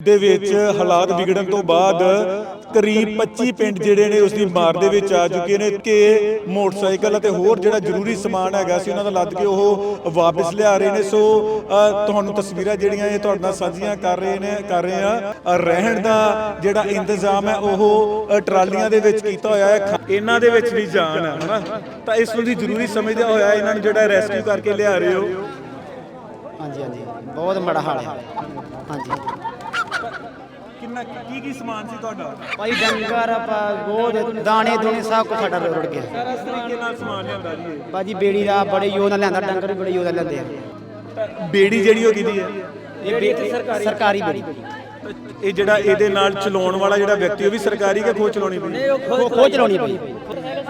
ਦੇ ਵਿੱਚ ਹਾਲਾਤ ਵਿਗੜਨ ਤੋਂ ਬਾਅਦ ਕਰੀਬ 25 ਪਿੰਡ ਜਿਹੜੇ ਨੇ ਉਸ ਦੀ ਮਾਰ ਦੇ ਵਿੱਚ ਆ ਚੁੱਕੇ ਨੇ ਕਿ ਮੋਟਰਸਾਈਕਲ ਅਤੇ ਹੋਰ ਜਿਹੜਾ ਜ਼ਰੂਰੀ ਸਮਾਨ ਹੈਗਾ ਸੀ ਉਹਨਾਂ ਦਾ ਲੱਦ ਕੇ ਉਹ ਵਾਪਸ ਲਿਆ ਰਹੇ ਨੇ। ਸੋ ਤੁਹਾਨੂੰ ਤਸਵੀਰਾਂ ਜਿਹੜੀਆਂ ਇਹ ਤੁਹਾਡੇ ਨਾਲ ਸਾਂਝੀਆਂ ਕਰ ਰਹੇ ਨੇ, ਕਰ ਰਹੇ ਆ ਰਹਿਣ ਦਾ ਜਿਹੜਾ ਇੰਤਜ਼ਾਮ ਹੈ, ਉਹ ਟਰਾਲੀਆਂ ਦੇ ਵਿੱਚ ਕੀਤਾ ਹੋਇਆ ਹੈ। ਇਹਨਾਂ ਦੇ ਵਿੱਚ ਵੀ ਜਾਨ ਹੈ, ਹਨਾ? ਤਾਂ ਇਸ ਨੂੰ ਦੀ ਜ਼ਰੂਰੀ ਸਮਝਦਿਆ ਹੋਇਆ ਇਹਨਾਂ ਨੂੰ ਜਿਹੜਾ ਰੈਸਕਿਊ ਕਰਕੇ ਲਿਆ ਰਹੇ ਹੋ। ਹਾਂਜੀ ਹਾਂਜੀ। ਬਹੁਤ ਮਾੜਾ ਹਾਲ ਹੈ। ਹਾਂਜੀ। ਕਿੰਨਾ ਕੀ ਕੀ ਸਮਾਨ ਸੀ ਤੁਹਾਡਾ? ਭਾਈ ਡੰਗਰ ਆਪਾਂ ਬਹੁਤ ਦਾਣੇ ਦੂਣੇ ਸਭ ਕੁਝ ਸਾਡਾ ਰੁੜ ਗਿਆ। ਸਾਰਾ ਇਸ ਤਰੀਕੇ ਨਾਲ ਸਮਾਨ ਲਿਆਂਦਾ ਜੀ ਇਹ? ਭਾਜੀ ਬੇੜੀ ਦਾ ਬੜੇ ਯੋਧ ਨਾਲ ਲਿਆਂਦਾ ਡੰਗਰ ਵੀ ਬੜੇ ਯੋਧ ਨਾਲ ਲੈਂਦੇ ਆ। ਬੇੜੀ ਜਿਹੜੀ ਉਹ ਕਿਹਦੀ ਹੈ? ਇਹ ਬੇੜੀ ਸਰਕਾਰੀ ਬੇੜੀ। ਇਹ ਜਿਹੜਾ ਇਹਦੇ ਨਾਲ ਚਲਾਉਣ ਵਾਲਾ ਜਿਹੜਾ ਵਿਅਕਤੀ ਉਹ ਵੀ ਸਰਕਾਰੀ ਕਿ ਖੋ ਚਲਾਉਣੀ ਪਈ? ਖੋ ਖੋ ਚਲਾਉਣੀ ਪਈ।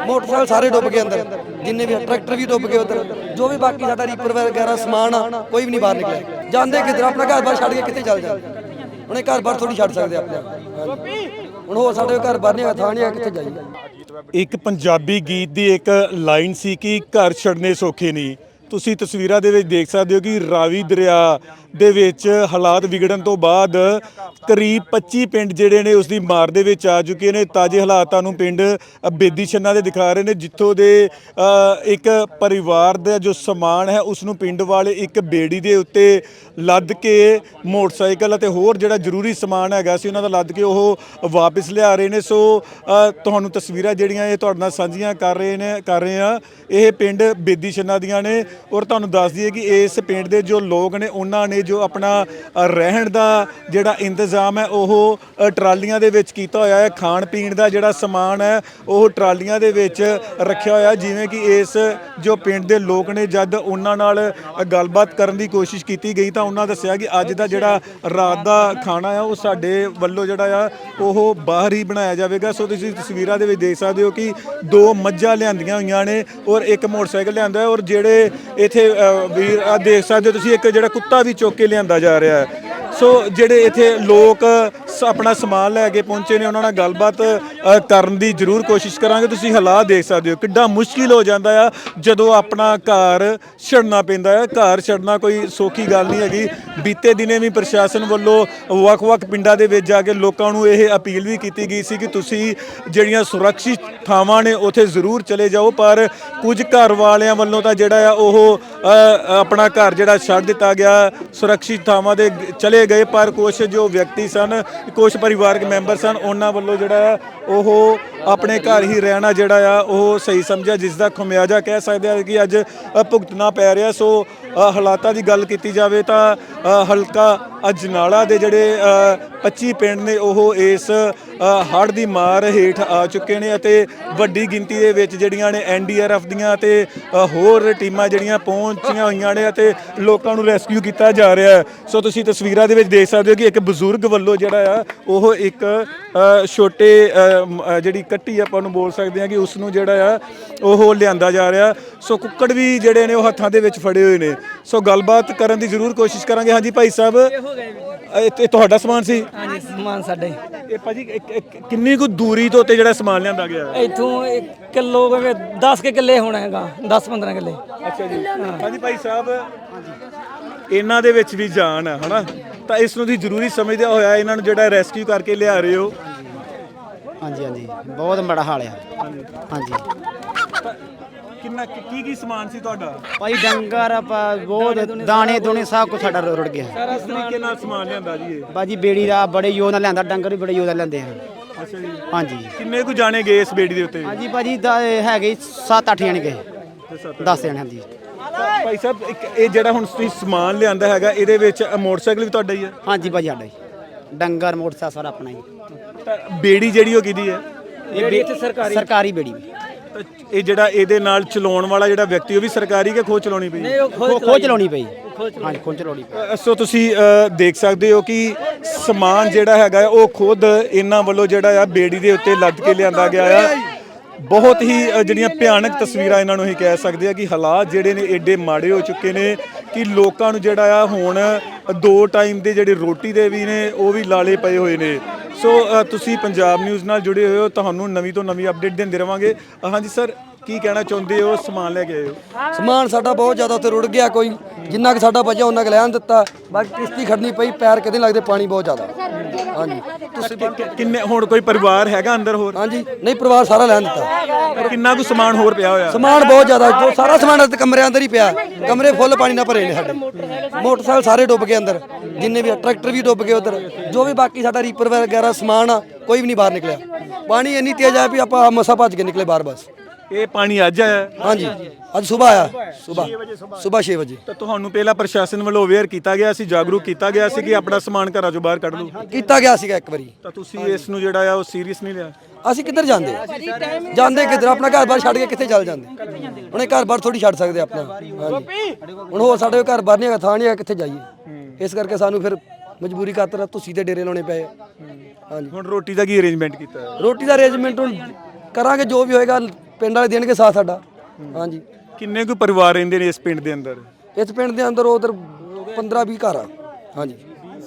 ਮੋਟਰਸਾਈਕਲ ਸਾਰੇ ਡੁੱਬ ਗਏ ਅੰਦਰ। ਜਿੰਨੇ ਵੀ ਟਰੈਕਟਰ ਵੀ ਡੁੱਬ ਗਏ ਉਧਰ। ਜੋ ਵੀ ਬਾਕੀ ਸਾਡਾ ਰੀਪਰ ਵਗੈਰਾ ਸਮਾਨ ਆ ਕੋਈ ਵੀ ਨਹੀਂ ਬਾਹਰ ਨਿਕਲਿਆ। ਜਾਂਦੇ ਕਿਧਰ ਆਪਣਾ ਘਰ ਬਾਹਰ ਛੱਡ ਕੇ ਕਿੱਥੇ ਚੱਲ ਜਾਂਦੇ? ਉਹਨੇ ਘਰ ਬਾਹਰ ਥੋੜੀ ਛੱਡ ਸਕਦੇ ਆਪਣੇ ਆਪ। ਹੁਣ ਹੋਰ ਸਾਡੇ ਘਰ ਬਾਹਰ ਨਹੀਂ ਥਾਂ ਨਹੀਂ ਹੈ ਕਿੱਥੇ ਜਾਈਏ? ਇੱਕ ਪੰਜਾਬੀ ਗੀਤ ਦੀ ਇੱਕ ਲਾਈਨ ਸੀ ਕਿ ਘਰ ਛੱਡਨੇ ਸੌਖੇ ਨਹੀਂ। ਤੁਸੀਂ ਤਸਵੀਰਾਂ ਦੇ ਵਿੱਚ ਦੇਖ ਸਕਦੇ ਹੋ ਕਿ ਰਾਵੀ ਦਰਿਆ ਦੇ ਵਿੱਚ ਹਾਲਾਤ ਵਿਗੜਨ ਤੋਂ ਬਾਅਦ ਕਰੀਬ 25 ਪਿੰਡ ਜਿਹੜੇ ਨੇ ਉਸ ਦੀ ਮਾਰ ਦੇ ਵਿੱਚ ਆ ਚੁੱਕੇ ਨੇ। ਤਾਜ਼ੇ ਹਾਲਾਤਾਂ ਨੂੰ ਪਿੰਡ ਬੇਦੀ ਛੰਨਾ ਦੇ ਦਿਖਾ ਰਹੇ ਨੇ, ਜਿੱਥੋਂ ਦੇ ਇੱਕ ਪਰਿਵਾਰ ਦਾ ਜੋ ਸਮਾਨ ਹੈ ਉਸ ਨੂੰ ਪਿੰਡ ਵਾਲੇ ਇੱਕ ਬੇੜੀ ਦੇ ਉੱਤੇ ਲੱਦ ਕੇ ਮੋਟਰਸਾਈਕਲ ਅਤੇ ਹੋਰ ਜਿਹੜਾ ਜ਼ਰੂਰੀ ਸਮਾਨ ਹੈਗਾ ਸੀ, ਉਹਨਾਂ ਦਾ ਲੱਦ ਕੇ ਉਹ ਵਾਪਸ ਲਿਆ ਰਹੇ ਨੇ। ਸੋ ਤੁਹਾਨੂੰ ਤਸਵੀਰਾਂ ਜਿਹੜੀਆਂ ਇਹ ਤੁਹਾਡੇ ਨਾਲ ਸਾਂਝੀਆਂ ਕਰ ਰਹੇ ਨੇ, ਕਰ ਰਹੇ ਆ ਇਹ ਪਿੰਡ ਬੇਦੀ ਛੰਨਾ ਦੀਆਂ ਨੇ। ਔਰ ਤੁਹਾਨੂੰ ਦੱਸ ਦਈਏ ਕਿ ਇਸ ਪਿੰਡ ਦੇ ਜੋ ਲੋਕ ਨੇ, ਉਹਨਾਂ ਨੇ ਜੋ ਆਪਣਾ ਰਹਿਣ ਦਾ ਜਿਹੜਾ ਇੰਤਜ਼ਾਮ ਹੈ, ਉਹ ਟਰਾਲੀਆਂ ਦੇ ਵਿੱਚ ਕੀਤਾ ਹੋਇਆ ਹੈ। ਖਾਣ ਪੀਣ ਦਾ ਜਿਹੜਾ ਸਮਾਨ ਹੈ, ਉਹ ਟਰਾਲੀਆਂ ਦੇ ਵਿੱਚ ਰੱਖਿਆ ਹੋਇਆ। ਜਿਵੇਂ ਕਿ ਇਸ ਜੋ ਪਿੰਡ ਦੇ ਲੋਕ ਨੇ, ਜਦ ਉਹਨਾਂ ਨਾਲ ਗੱਲਬਾਤ ਕਰਨ ਦੀ ਕੋਸ਼ਿਸ਼ ਕੀਤੀ ਗਈ ਤਾਂ ਉਹਨਾਂ ਦੱਸਿਆ ਕਿ ਅੱਜ ਦਾ ਜਿਹੜਾ ਰਾਤ ਦਾ ਖਾਣਾ ਆ ਉਹ ਸਾਡੇ ਵੱਲੋਂ ਜਿਹੜਾ ਆ, ਉਹ ਬਾਹਰ ਹੀ ਬਣਾਇਆ ਜਾਵੇਗਾ। ਸੋ ਤੁਸੀਂ ਤਸਵੀਰਾਂ ਦੇ ਵਿੱਚ ਦੇਖ ਸਕਦੇ ਹੋ ਕਿ ਦੋ ਮੱਝਾਂ ਲਿਆਂਦੀਆਂ ਹੋਈਆਂ ਨੇ ਔਰ ਇੱਕ ਮੋਟਰਸਾਈਕਲ ਲਿਆਂਦਾ ਔਰ ਜਿਹੜੇ ਇੱਥੇ ਅ, ਵੀਰ ਆ ਦੇਖ ਸਕਦੇ ਹੋ ਤੁਸੀਂ ਇੱਕ ਜਿਹੜਾ ਕੁੱਤਾ ਵੀ ਚੁੱਕ ਕੇ ਲਿਆਂਦਾ ਜਾ ਰਿਹਾ ਹੈ। ਸੋ ਜਿਹੜੇ ਇੱਥੇ ਲੋਕ ਆਪਣਾ ਸਮਾਨ ਲੈ ਕੇ ਪਹੁੰਚੇ ਨੇ ਉਹਨਾਂ ਨਾਲ ਗੱਲਬਾਤ ਅ, ਕਰਨ ਦੀ ਜ਼ਰੂਰ ਕੋਸ਼ਿਸ਼ ਕਰਾਂਗੇ। ਤੁਸੀਂ ਹਾਲਾਤ ਦੇਖ ਸਕਦੇ ਹੋ ਕਿੱਡਾ ਮੁਸ਼ਕਿਲ ਹੋ ਜਾਂਦਾ ਆ ਜਦੋਂ ਆਪਣਾ ਘਰ ਛੱਡਣਾ ਪੈਂਦਾ ਹੈ ਘਰ ਛੱਡਣਾ ਕੋਈ ਸੌਖੀ ਗੱਲ ਨਹੀਂ ਹੈਗੀ। ਬੀਤੇ ਦਿਨੇ ਵੀ ਪ੍ਰਸ਼ਾਸਨ ਵੱਲੋਂ ਵੱਖ-ਵੱਖ ਪਿੰਡਾਂ ਦੇ ਵਿੱਚ ਜਾ ਕੇ ਲੋਕਾਂ ਨੂੰ ਇਹ ਅਪੀਲ ਵੀ ਕੀਤੀ ਗਈ ਸੀ ਕਿ ਤੁਸੀਂ ਜਿਹੜੀਆਂ ਸੁਰੱਖਿਅਤ ਥਾਵਾਂ ਨੇ ਉੱਥੇ ਜ਼ਰੂਰ ਚਲੇ ਜਾਓ। ਪਰ ਕੁਝ ਘਰ ਵਾਲਿਆਂ ਵੱਲੋਂ ਤਾਂ ਜਿਹੜਾ ਆ ਉਹ ਅ, ਆਪਣਾ ਘਰ ਜਿਹੜਾ ਛੱਡ ਦਿੱਤਾ ਗਿਆ ਸੁਰੱਖਿਅਤ ਥਾਵਾਂ ਦੇ ਗ- ਚਲੇ ਗਏ। ਪਰ ਕੁਝ ਜੋ ਵਿਅਕਤੀ ਸਨ ਕੁਝ ਪਰਿਵਾਰਕ ਮੈਂਬਰ ਸਨ ਉਹਨਾਂ ਵੱਲੋਂ ਜਿਹੜਾ ਉਹ ਆਪਣੇ ਘਰ ਹੀ ਰਹਿਣਾ ਜਿਹੜਾ ਆ ਉਹ ਸਹੀ ਸਮਝਿਆ ਜਿਸ ਦਾ ਖਮਿਆਜਾ ਕਹਿ ਸਕਦੇ ਆ ਕਿ ਅੱਜ ਭੁਗਤਣਾ ਪੈ ਰਿਹਾ। ਸੋ ਹਾਲਾਤਾਂ ਦੀ ਗੱਲ ਕੀਤੀ ਜਾਵੇ ਤਾਂ ਹਲਕਾ ਅਜਨਾਲਾ ਦੇ ਜਿਹੜੇ ਅ, 25 ਪਿੰਡ ਨੇ ਉਹ ਇਸ ਹੜ੍ਹ ਦੀ ਮਾਰ ਹੇਠ ਆ ਚੁੱਕੇ ਨੇ ਅਤੇ ਵੱਡੀ ਗਿਣਤੀ ਦੇ ਵਿੱਚ ਜਿਹੜੀਆਂ ਨੇ ਐਨਡੀਆਰਐਫ ਦੀਆਂ ਤੇ ਹੋਰ ਟੀਮਾਂ ਜਿਹੜੀਆਂ ਪਹੁੰਚੀਆਂ ਹੋਈਆਂ ਨੇ ਅਤੇ ਲੋਕਾਂ ਨੂੰ ਰੈਸਕਿਊ ਕੀਤਾ ਜਾ ਰਿਹਾ। ਸੋ ਤੁਸੀਂ ਤਸਵੀਰਾਂ ਦੇ ਵਿੱਚ ਦੇਖ ਸਕਦੇ ਹੋ ਕਿ ਇੱਕ ਬਜ਼ੁਰਗ ਵੱਲੋਂ ਜਿਹੜਾ ਆ ਉਹ ਇੱਕ ਛੋਟੇ ਜਿਹੜੀ ਕੱਟੀ ਆਪਾਂ ਨੂੰ ਬੋਲ ਸਕਦੇ ਹਾਂ ਕਿ ਉਸ ਨੂੰ ਜਿਹੜਾ ਆ ਉਹ ਲਿਆਂਦਾ ਜਾ ਰਿਹਾ। ਸੋ ਕੁੱਕੜ ਵੀ ਜਿਹੜੇ ਨੇ ਉਹ ਹੱਥਾਂ ਦੇ ਵਿੱਚ ਫੜੇ ਹੋਏ ਨੇ। ਸੋ ਗੱਲਬਾਤ ਕਰਨ ਦੀ ਜ਼ਰੂਰ ਕੋਸ਼ਿਸ਼ ਕਰਾਂਗੇ। ਹਾਂਜੀ ਭਾਈ ਸਾਹਿਬ ਇਹ ਤੁਹਾਡਾ ਸਮਾਨ ਸੀ? ਹਾਂਜੀ ਸਮਾਨ ਸਾਡੇ। ਇਹ ਭਾਜੀ ਕਿੰਨੀ ਕੁ ਦੂਰੀ ਤੋਂ ਉੱਤੇ ਜਿਹੜਾ ਸਮਾਨ ਲਿਆਂਦਾ ਗਿਆ? ਇੱਥੋਂ ਇੱਕ ਕਿਲੋ ਕਿਵੇਂ 10 ਕੇ ਕਿੱਲੇ ਹੋਣਾ ਹੈਗਾ 10 15 ਕਿੱਲੇ। ਅੱਛਾ ਜੀ। ਹਾਂਜੀ ਭਾਈ ਸਾਹਿਬ ਇਹਨਾਂ ਦੇ ਵਿੱਚ ਵੀ ਜਾਨ ਹੈ ਹਨਾ? ਤਾਂ ਇਸ ਨੂੰ ਦੀ ਜ਼ਰੂਰੀ ਸਮਝਦਿਆ ਹੋਇਆ ਇਹਨਾਂ ਨੂੰ ਜਿਹੜਾ ਰੈਸਕਿਊ ਕਰਕੇ ਲਿਆ ਰਹੇ ਹੋ। ਹਾਂਜੀ ਹਾਂਜੀ। ਬਹੁਤ ਮਾੜਾ ਹਾਲ ਹੈ। ਹਾਂਜੀ। ਕਿੰਨਾ ਕੀ ਕੀ ਸਮਾਨ ਸੀ ਤੁਹਾਡਾ? ਭਾਈ ਡੰਗਰ ਆਪਾਂ ਬਹੁਤ ਦਾਣੇ ਦੂਣੇ ਸਭ ਕੁਝ ਸਾਡਾ ਰੁੜ ਗਿਆ। ਸਾਰਾ ਇਸ ਤਰੀਕੇ ਨਾਲ ਸਮਾਨ ਲਿਆਂਦਾ ਜੀ ਇਹ? ਭਾਜੀ ਬੇੜੀ ਦਾ ਬੜੇ ਯੋਧ ਨਾਲ ਲਿਆਂਦਾ ਡੰਗਰ ਵੀ ਬੜੇ ਯੋਧ ਨਾਲ ਲੈਂਦੇ ਆ। ਅੱਛਾ ਜੀ। ਹਾਂਜੀ। ਕਿੰਨੇ ਕੁ ਜਾਣੇ ਗਏ ਇਸ ਬੇੜੀ ਦੇ ਉੱਤੇ? ਹਾਂਜੀ ਭਾਜੀ ਦਾ ਹੈਗੇ 7-8 ਜਣੇ ਗਏ। 10 ਜਣੇ ਹਾਂਜੀ। ਭਾਈ ਸਾਹਿਬ ਇੱਕ ਇਹ ਜਿਹੜਾ ਹੁਣ ਤੁਸੀਂ ਸਮਾਨ ਲਿਆਂਦਾ ਹੈਗਾ ਇਹਦੇ ਵਿੱਚ ਮੋਟਰਸਾਈਕਲ ਵੀ ਤੁਹਾਡਾ ਹੀ ਹੈ? ਹਾਂਜੀ ਭਾਜੀ ਸਾਡਾ ਹੀ। ਡੰਗਰ ਮੋਟਰਸਾਈਕਲ ਸਾਰਾ ਆਪਣਾ ਹੀ। ਤਾਂ ਬੇੜੀ ਜਿਹੜੀ ਉਹ ਕਿਹਦੀ ਹੈ? ਇਹ ਬੇ- ਸਰਕਾਰੀ। ਬੇੜੀ। ਵੀ ਤਾਂ ਇਹ ਜਿਹੜਾ ਇਹਦੇ ਨਾਲ ਚਲਾਉਣ ਵਾਲਾ ਜਿਹੜਾ ਵਿਅਕਤੀ ਉਹ ਵੀ ਸਰਕਾਰੀ ਕਿ ਖੋ ਚਲਾਉਣੀ ਪਈ? ਨਹੀਂ ਉਹ ਖੋ ਖੋ ਚਲਾਉਣੀ ਪਈ। ਹਾਂਜੀ ਖੋ ਚਲਾਉਣੀ ਪਈ। ਅ, ਸੋ ਤੁਸੀਂ ਅ, ਦੇਖ ਸਕਦੇ ਹੋ ਕਿ ਸਮਾਨ ਜਿਹੜਾ ਹੈਗਾ ਹੈ, ਉਹ ਖੁਦ ਇਹਨਾਂ ਵੱਲੋਂ ਜਿਹੜਾ ਆ ਬੇੜੀ ਦੇ ਉੱਤੇ ਲੱਦ ਕੇ ਲਿਆਂਦਾ ਗਿਆ ਆ। ਬਹੁਤ ਹੀ ਜਿਹੜੀਆਂ ਭਿਆਨਕ ਤਸਵੀਰਾਂ ਇਹਨਾਂ ਨੂੰ ਹੀ ਕਹਿ ਸਕਦੇ ਆ ਕਿ ਹਾਲਾਤ ਜਿਹੜੇ ਨੇ ਏਡੇ ਮਾੜੇ ਹੋ ਚੁੱਕੇ ਨੇ ਕਿ ਲੋਕਾਂ ਨੂੰ ਜਿਹੜਾ ਆ ਹੁਣ ਦੋ ਟਾਈਮ ਦੇ ਜਿਹੜੇ ਰੋਟੀ ਦੇ ਵੀ ਨੇ, ਉਹ ਵੀ ਲਾਲੇ ਪਏ ਹੋਏ ਨੇ। ਸੋ ਤੁਸੀਂ ਪੰਜਾਬ ਨਿਊਜ਼ ਨਾਲ ਜੁੜੇ ਹੋਏ ਹੋ, ਤੁਹਾਨੂੰ ਨਵੀਂ ਤੋਂ ਨਵੀਂ ਅਪਡੇਟ ਦਿੰਦੇ ਰਵਾਂਗੇ। ਹਾਂਜੀ ਸਰ ਕੀ ਕਹਿਣਾ ਚਾਹੁੰਦੇ ਹੋ? ਸਮਾਨ ਲੈ ਕੇ ਆਏ ਹੋ। ਸਮਾਨ ਸਾਡਾ ਬਹੁਤ ਜ਼ਿਆਦਾ ਉੱਥੇ ਰੁੜ ਗਿਆ ਕੋਈ। ਜਿੰਨਾ ਕਿ ਸਾਡਾ ਬਚਿਆ ਉਹਨਾਂ ਕਿ ਲੈਣ ਦਿੱਤਾ। ਬਾਕੀ ਕਿਸ਼ਤੀ ਖੜਨੀ ਪਈ ਪੈਰ ਕਿਤੇ ਲੱਗਦੇ ਪਾਣੀ ਬਹੁਤ ਜ਼ਿਆਦਾ। ਹਾਂਜੀ। ਤੁਸੀਂ ਕਿ- ਕਿੰਨੇ ਹੁਣ ਕੋਈ ਪਰਿਵਾਰ ਹੈਗਾ ਅੰਦਰ ਹੋਰ? ਹਾਂਜੀ। ਨਹੀਂ ਪਰਿਵਾਰ ਸਾਰਾ ਲੈਣ ਦਿੱਤਾ। ਕਿੰਨਾ ਕੁ ਸਮਾਨ ਹੋਰ ਪਿਆ ਹੋਇਆ? ਸਮਾਨ ਬਹੁਤ ਜ਼ਿਆਦਾ ਜੋ ਸਾਰਾ ਸਮਾਨ ਇੱਥੇ ਕਮਰਿਆਂ ਅੰਦਰ ਹੀ ਪਿਆ। ਕਮਰੇ ਫੁੱਲ ਪਾਣੀ ਨਾਲ ਭਰੇ ਨੇ ਸਾਡੇ। ਮੋਟਰਸਾਈਕਲ ਸਾਰੇ ਡੁੱਬ ਗਏ ਅੰਦਰ। ਜਿੰਨੇ ਵੀ ਆ, ਟਰੈਕਟਰ ਵੀ ਡੁੱਬ ਗਏ ਉਧਰ। ਜੋ ਵੀ ਬਾਕੀ ਸਾਡਾ ਰੀਪਰ ਵਗੈਰਾ ਸਮਾਨ ਆ ਕੋਈ ਵੀ ਨਹੀਂ ਬਾਹਰ ਨਿਕਲਿਆ। ਪਾਣੀ ਇੰਨੀ ਤੇਜ਼ ਆ ਵੀ ਆਪਾਂ ਮਸਾ ਭੱਜ ਕੇ ਨਿਕਲੇ ਬਾਹਰ ਬਸ। ਇਹ ਪਾਣੀ ਅੱਜ ਆਇਆ? ਹਾਂਜੀ ਅੱਜ ਸਵੇਰ ਆਇਆ ਸਵੇਰ ਸਵੇਰ 6 ਵਜੇ। ਤਾਂ ਤੁਹਾਨੂੰ ਪਹਿਲਾਂ ਪ੍ਰਸ਼ਾਸਨ ਵੱਲੋਂ ਅਵੇਅਰ ਕੀਤਾ ਗਿਆ ਸੀ ਜਾਗਰੂਕ ਕੀਤਾ ਗਿਆ ਸੀ ਕਿ ਆਪਣਾ ਸਮਾਨ ਘਰਾਂ ਚੋਂ ਬਾਹਰ ਕੱਢ ਲਓ? ਕੀਤਾ ਗਿਆ ਸੀਗਾ ਇੱਕ ਵਾਰੀ। ਤਾਂ ਤੁਸੀਂ ਇਸ ਨੂੰ ਜਿਹੜਾ ਆ ਉਹ ਸੀਰੀਅਸ ਨਹੀਂ ਲਿਆ? ਅਸੀਂ ਕਿੱਧਰ ਜਾਂਦੇ? ਜਾਂਦੇ ਕਿੱਧਰ? ਆਪਣਾ ਘਰ-ਬਾਰ ਛੱਡ ਕੇ ਕਿੱਥੇ ਚੱਲ ਜਾਂਦੇ? ਹੁਣੇ ਘਰ-ਬਾਰ ਥੋੜੀ ਛੱਡ ਸਕਦੇ ਆਪਣਾ ਹਾਂਜੀ। ਹੁਣ ਹੋਰ ਸਾਡੇ ਕੋਲ ਘਰ-ਬਾਰ ਨਹੀਂ ਹੈਗਾ ਥਾਂ ਨਹੀਂ ਹੈਗਾ ਕਿੱਥੇ ਜਾਈਏ? ਇਸ ਕਰਕੇ ਸਾਨੂੰ ਫਿਰ ਮਜਬੂਰੀ ਖਾਤਰ ਤੁਸੀਂ ਤੇ ਡੇਰੇ ਲਾਉਣੇ ਪਏ। ਹਾਂਜੀ। ਹੁਣ ਰੋਟੀ ਦਾ ਕੀ ਅਰੇਂਜਮੈਂਟ ਕੀਤਾ? ਰੋਟੀ ਦਾ ਅਰੇਂਜਮੈਂਟ ਹੁਣ ਕਰਾਂਗੇ ਜੋ ਵੀ ਹੋਏਗਾ ਪਿੰਡ ਵਾਲੇ ਦੇਣਗੇ ਸਾਥ ਸਾਡਾ। ਹਾਂਜੀ। ਕਿੰਨੇ ਕੁ ਪਰਿਵਾਰ ਰਹਿੰਦੇ ਨੇ ਇਸ ਪਿੰਡ ਦੇ ਅੰਦਰ? ਇਸ ਪਿੰਡ ਦੇ ਅੰਦਰ ਉਧਰ 15-20 ਘਰ ਆ। ਹਾਂਜੀ।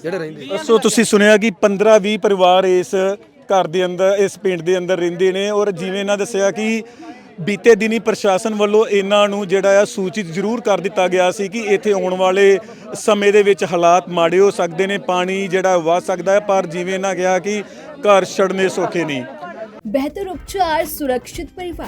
ਜਿਹੜੇ ਰਹਿੰਦੇ ਸੋ ਤੁਸੀਂ ਸੁਣਿਆ ਕਿ 15-20 ਪਰਿਵਾਰ ਇਸ ਘਰ ਦੇ ਅੰਦਰ ਇਸ ਪਿੰਡ ਦੇ ਅੰਦਰ ਰਹਿੰਦੇ ਨੇ ਔਰ ਜਿਵੇਂ ਇਹਨਾਂ ਦੱਸਿਆ ਕਿ ਬੀਤੇ ਦਿਨੀ ਪ੍ਰਸ਼ਾਸਨ ਵੱਲੋਂ ਇਹਨਾਂ ਨੂੰ ਜਿਹੜਾ ਆ ਸੂਚਿਤ ਜ਼ਰੂਰ ਕਰ ਦਿੱਤਾ ਗਿਆ ਸੀ ਕਿ ਇੱਥੇ ਆਉਣ ਵਾਲੇ ਸਮੇਂ ਦੇ ਵਿੱਚ ਹਾਲਾਤ ਮਾੜੇ ਹੋ ਸਕਦੇ ਨੇ ਪਾਣੀ ਜਿਹੜਾ ਵਧ ਸਕਦਾ ਹੈ ਪਰ ਜਿਵੇਂ ਇਹਨਾਂ ਕਿਹਾ ਕਿ ਘਰ ਛੜਨੇ ਸੌਖੇ ਨਹੀਂ। ਬਿਹਤਰ ਉਪਚਾਰ ਸੁਰੱਖਿਅਤ ਪਰਿਵਾਰ।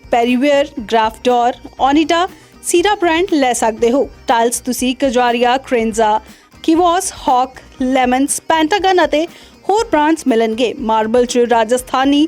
ਪੈਰੀਵੇਅਰ ਗ੍ਰਾਫਟੋਰ ਓਨੀਟਾ ਸੀਰਾ ਬ੍ਰਾਂਡ ਲੈ ਸਕਦੇ ਹੋ। ਟਾਈਲਸ ਤੁਸੀਂ ਕਜਾਰੀਆ ਕ੍ਰੇਨਜ਼ਾ ਕਿਵੋਸ ਹੌਕ ਲੈਮਨਸ ਪੈਂਟਾਗਨ ਅਤੇ ਹੋਰ ਬ੍ਰਾਂਡਸ ਮਿਲਣਗੇ। ਮਾਰਬਲ ਚ ਰਾਜਸਥਾਨੀ